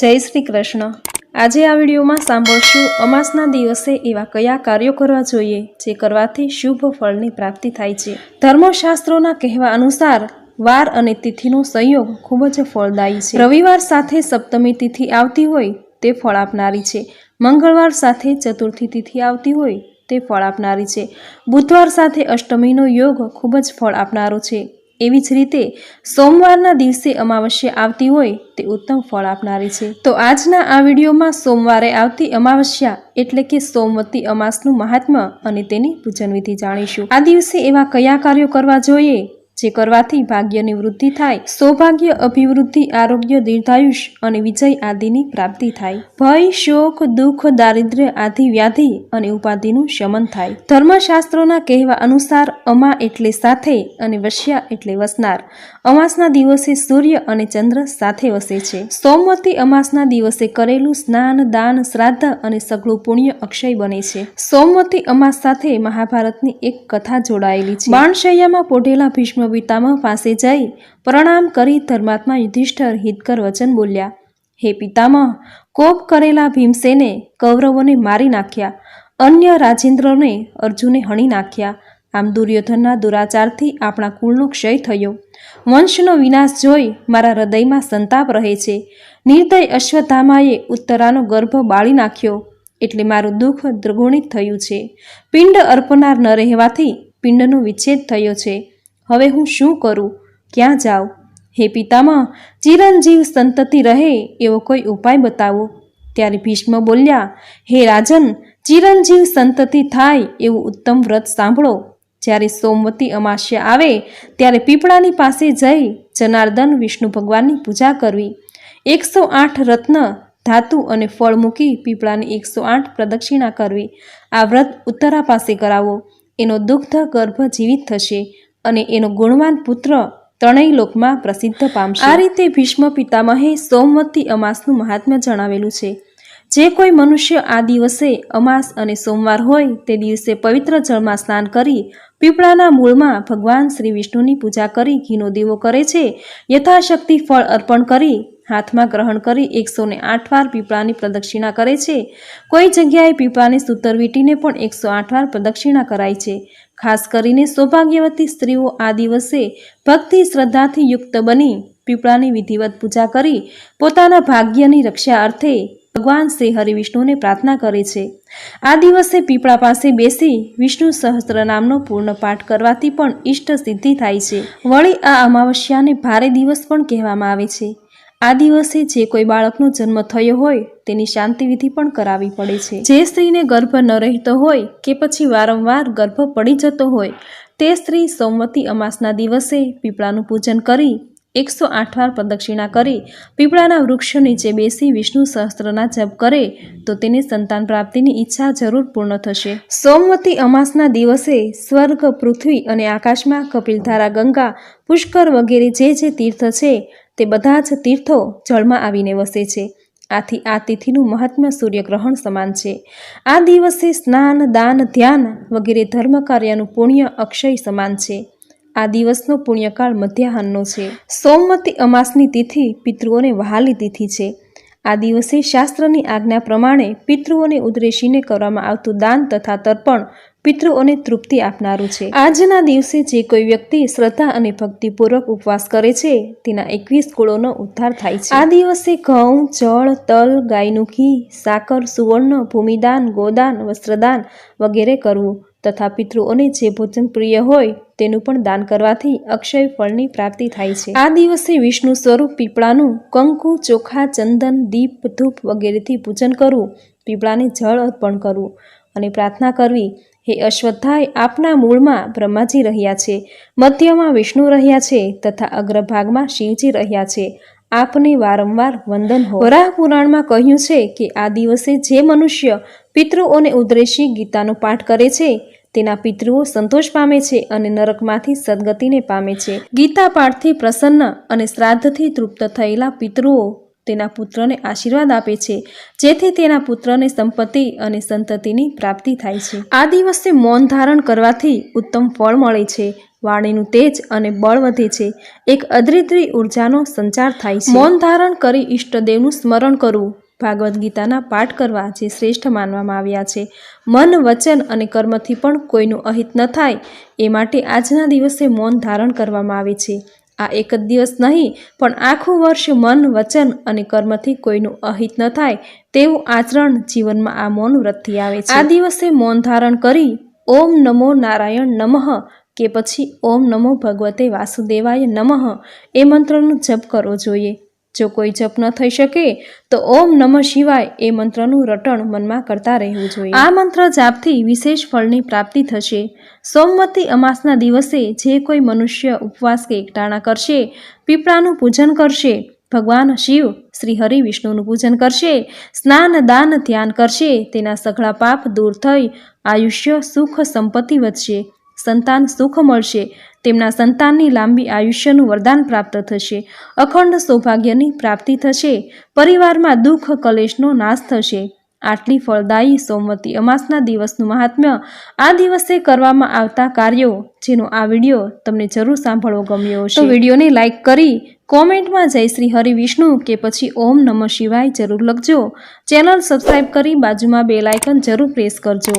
જય શ્રી કૃષ્ણ. આજે આ વિડીયોમાં સાંભળશું અમાસના દિવસે એવા કયા કાર્યો કરવા જોઈએ, જે કરવાથી શુભ ફળની પ્રાપ્તિ થાય છે. ધર્મશાસ્ત્રોના કહેવા અનુસાર, વાર અને તિથિનો સંયોગ ખૂબ જ ફળદાયી છે. રવિવાર સાથે સપ્તમી તિથિ આવતી હોય, તે ફળ આપનારી છે. મંગળવાર સાથે ચતુર્થી તિથિ આવતી હોય, તે ફળ આપનારી છે. બુધવાર સાથે અષ્ટમીનો યોગ ખૂબ જ ફળ આપનારો છે. એવી જ રીતે સોમવારના દિવસે અમાવસ્યા આવતી હોય તે ઉત્તમ ફળ આપનારી છે. તો આજના આ વિડીયોમાં સોમવારે આવતી અમાવસ્યા એટલે કે સોમવતી અમાસનું મહાત્મ્ય અને તેની પૂજન વિધિ જાણીશું. આ દિવસે એવા કયા કાર્યો કરવા જોઈએ? જે કરવાથી ભાગ્યની વૃદ્ધિ થાય, સૌભાગ્ય, અભિવૃદ્ધિ, આરોગ્ય, દીર્ઘાયુષ અને વિજય આદિની પ્રાપ્તિ થાય. ભય, શોક, દુઃખ, દારિદ્ર્ય આદિ વ્યાધિ અને ઉપાધિનું શમન થાય. ધર્મશાસ્ત્રોના કહેવા અનુસાર, અમા એટલે સાથે અને વશ્યા એટલે વસનાર. અમાસના દિવસે સૂર્ય અને ચંદ્ર સાથે વસે છે. સોમવતી અમાસના દિવસે કરેલું સ્નાન, દાન, શ્રાદ્ધ અને સઘળું પુણ્ય અક્ષય બને છે. સોમવતી અમાસ સાથે મહાભારતની એક કથા જોડાયેલી છે. બાણશૈયામાં પોઢેલા ભીષ્મ પિતામહ પાસે જઈ પ્રણામ કરી ધર્માત્મા યુધિષ્ઠર હિતકર વચન બોલ્યા. હે પિતામહ, કોપ કરેલા ભીમસેને કૌરવોને મારી નાખ્યા. અન્ય રાજેન્દ્રોને અર્જુને હણી નાખ્યા. આમ દુર્યોધનના દુરાચારથી આપણા કુળનો ક્ષય થયો. વંશનો વિનાશ જોઈ મારા હૃદયમાં સંતાપ રહે છે. નિર્દય અશ્વધામાએ ઉત્તરાનો ગર્ભ બાળી નાખ્યો. એટલે મારું દુઃખ દ્રગુણિત થયું છે. પિંડ અર્પનાર ન રહેવાથી પિંડનો વિચ્છેદ થયો છે. હવે હું શું કરું? ક્યાં જાઉં? હે પિતામાં ચિરંજીવ સંતતિ રહે એવો કોઈ ઉપાય બતાવો. ત્યારે ભીષ્મ બોલ્યા, હે રાજન, ચિરંજીવ સંતતિ થાય એવું ઉત્તમ વ્રત સાંભળો. જ્યારે સોમવતી અમાસ્યા આવે, ત્યારે પીપળાની પાસે જઈ જનાર્દન વિષ્ણુ ભગવાનની પૂજા કરવી. એકસો આઠ રત્ન ધાતુ અને ફળ મૂકી પીપળાની એકસો આઠ પ્રદક્ષિણા કરવી. આ વ્રત ઉત્તરા પાસે કરાવો. એનો દુગ્ધ ગર્ભ જીવિત થશે અને એનો ગુણવાન પુત્ર ત્રણેય લોકમાં પ્રસિદ્ધ પામશે. આ રીતે ભીષ્મ પિતામહે સોમવતી અમાસનું મહાત્મ્ય જણાવેલું છે. જે કોઈ મનુષ્ય આ દિવસે અમાસ અને સોમવાર હોય તે દિવસે પવિત્ર જળમાં સ્નાન કરી પીપળાના મૂળમાં ભગવાન શ્રી વિષ્ણુની પૂજા કરી ઘીનો દીવો કરે છે, યથાશક્તિ ફળ અર્પણ કરી, હાથમાં ગ્રહણ કરી એકસો ને આઠ વાર પીપળાની પ્રદક્ષિણા કરે છે. કોઈ જગ્યાએ પીપળાની સૂતર વીટીને પણ એકસો આઠ વાર પ્રદક્ષિણા કરાય છે. ખાસ કરીને સૌભાગ્યવતી સ્ત્રીઓ આ દિવસે ભક્તિ શ્રદ્ધાથી યુક્ત બની પીપળાની વિધિવત પૂજા કરી પોતાના ભાગ્યની રક્ષા અર્થે ભગવાન શ્રી હરિવિષ્ણુને પ્રાર્થના કરે છે. આ દિવસે પીપળા પાસે બેસી વિષ્ણુ સહસ્ત્ર નામનો પૂર્ણ પાઠ કરવાથી પણ ઇષ્ટ સિદ્ધિ થાય છે. વળી આ અમાવસ્યાને ભારે દિવસ પણ કહેવામાં આવે છે. આ દિવસે જે કોઈ બાળકનો જન્મ થયો હોય તેની શાંતિવિધિ પણ કરાવી પડે છે. જે સ્ત્રીને ગર્ભ ન રહેતો હોય કે પછી વારંવાર ગર્ભ પડી જતો હોય, તે સ્ત્રી સોમવતી અમાસના દિવસે પીપળાનું પૂજન કરી એકસો આઠ વાર પ્રદક્ષિણા કરી પીપળાના વૃક્ષ નીચે બેસી વિષ્ણુ સહસ્ત્રના જપ કરે, તો તેને સંતાન પ્રાપ્તિની ઈચ્છા જરૂર પૂર્ણ થશે. સોમવતી અમાસના દિવસે સ્વર્ગ, પૃથ્વી અને આકાશમાં કપિલધારા, ગંગા, પુષ્કર વગેરે જે જે તીર્થ છે, તે બધા જ તીર્થો જળમાં આવીને વસે છે. આથી આ તિથિનું મહાત્મ્ય સૂર્યગ્રહણ સમાન છે. આ દિવસે સ્નાન, દાન, ધ્યાન વગેરે ધર્મ કાર્યનું પુણ્ય અક્ષય સમાન છે. આ દિવસનો પુણ્યકાળ મધ્યાહનનો છે. સોમવતી અમાસની તિથિ પિતૃઓને વહાલી તિથિ છે. આ દિવસે શાસ્ત્રની આજ્ઞા પ્રમાણે પિતૃઓને ઉદ્દેશીને કરવામાં આવતું દાન તથા તર્પણ પિતૃઓને તૃપ્તિ આપનારું છે. આજના દિવસે જે કોઈ વ્યક્તિ શ્રદ્ધા અને ભક્તિપૂર્વક ઉપવાસ કરે છે, તેના એકવીસ કુળોનો ઉદ્ધાર થાય છે. આ દિવસે ઘઉં, જળ, તલ, ગાયનું ઘી, સાકર, સુવર્ણ, ભૂમિદાન, ગોદાન, વસ્ત્રદાન વગેરે કરવું. તથા પિતૃઓને જે ભોજન પ્રિય હોય તેનું પણ દાન કરવાથી અક્ષય ફળની પ્રાપ્તિ થાય છે. આ દિવસે વિષ્ણુ સ્વરૂપ પીપળાનું કંકુ, ચોખા, ચંદન, દીપ, ધૂપ વગેરેથી પૂજન કરવું, પીપળાને જળ અર્પણ કરવું અને પ્રાર્થના કરવી હે અશ્વત્થાય આપના મૂળમાં બ્રહ્માજી રહ્યા છે. મધ્યમાં વિષ્ણુ રહ્યા છે તથા અગ્રભાગમાં શિવજી રહ્યા છે. આપને વારંવાર વંદન હો. પુરાણમાં કહ્યું છે કે આ દિવસે જે મનુષ્ય પિતૃઓને ઉદ્દેશી ગીતાનો પાઠ કરે છે તેના પિતૃઓ સંતોષ પામે છે અને નરકમાંથી સદગતિને પામે છે. ગીતા પાઠથી પ્રસન્ન અને શ્રાદ્ધથી તૃપ્ત થયેલા પિતૃઓ તેના પુત્રને આશીર્વાદ આપે છે, જેથી તેના પુત્રને સંપત્તિ અને સંતતિની પ્રાપ્તિ થાય છે. આ દિવસે મૌન ધારણ કરવાથી ઉત્તમ ફળ મળે છે, વાણીનું તેજ અને બળ વધે છે, એક અદ્રિદ્રી ઉર્જાનો સંચાર થાય છે. મૌન ધારણ કરી ઈષ્ટદેવનું સ્મરણ કરવું. ભાગવદ્ ગીતાના પાઠ કરવા જે શ્રેષ્ઠ માનવામાં આવ્યા છે. મન, વચન અને કર્મથી પણ કોઈનું અહિત ન થાય, એ માટે આજના દિવસે મૌન ધારણ કરવામાં આવે છે. આ એક જ દિવસ નહીં, પણ આખું વર્ષ મન, વચન અને કર્મથી કોઈનું અહિત ન થાય, તેવું આચરણ જીવનમાં આ મૌન વ્રતથી આવે છે. આ દિવસે મૌન ધારણ કરી ઓમ નમો નારાયણ નમઃ, કે પછી ઓમ નમો ભગવતે વાસુદેવાય નમઃ, એ મંત્રનો જપ કરવો જોઈએ. જો કોઈ જપ ન થઈ શકે, તો ઓમ નમઃ શિવાય એ મંત્રનું રટણ મનમાં કરતા રહેવું જોઈએ. આ મંત્ર જાપથી વિશેષ ફળની પ્રાપ્તિ થશે. સોમવતી અમાસના દિવસે જે કોઈ મનુષ્ય ઉપવાસ કે એકટાણા કરશે, પીપળાનું પૂજન કરશે, ભગવાન શિવ શ્રી હરિ વિષ્ણુનું પૂજન કરશે, સ્નાન દાન ધ્યાન કરશે, તેના સઘળા પાપ દૂર થઈ આયુષ્ય સુખ સંપત્તિ વધશે. સંતાન સુખ મળશે. તેમના સંતાનની લાંબી આયુષ્યનું વરદાન પ્રાપ્ત થશે. અખંડ સૌભાગ્યની પ્રાપ્તિ થશે. પરિવારમાં દુઃખ, કલેશનો નાશ થશે. આટલી ફળદાયી સોમવતી અમાસના દિવસનું મહાત્મ્ય આ દિવસે કરવામાં આવતા કાર્યો જેનો આ વીડિયો તમને જરૂર સાંભળવો ગમ્યો હશે. વિડીયોને લાઈક કરી, કોમેન્ટમાં જય શ્રી હરિ વિષ્ણુ કે પછી ઓમ નમઃ શિવાય જરૂર લખજો. ચેનલ સબસ્ક્રાઈબ કરી બાજુમાં બે લાયકન જરૂર પ્રેસ કરજો.